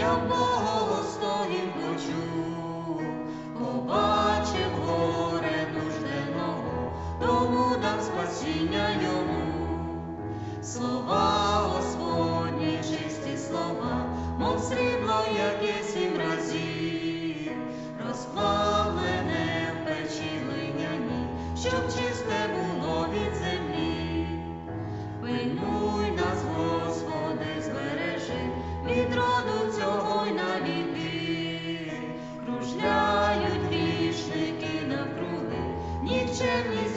я Бога Господів почув, побачив горе нужденого, тому дам спасіння йому, слова Господні, чисті слова, мов срібло, яке сім разів, розплавлене печі each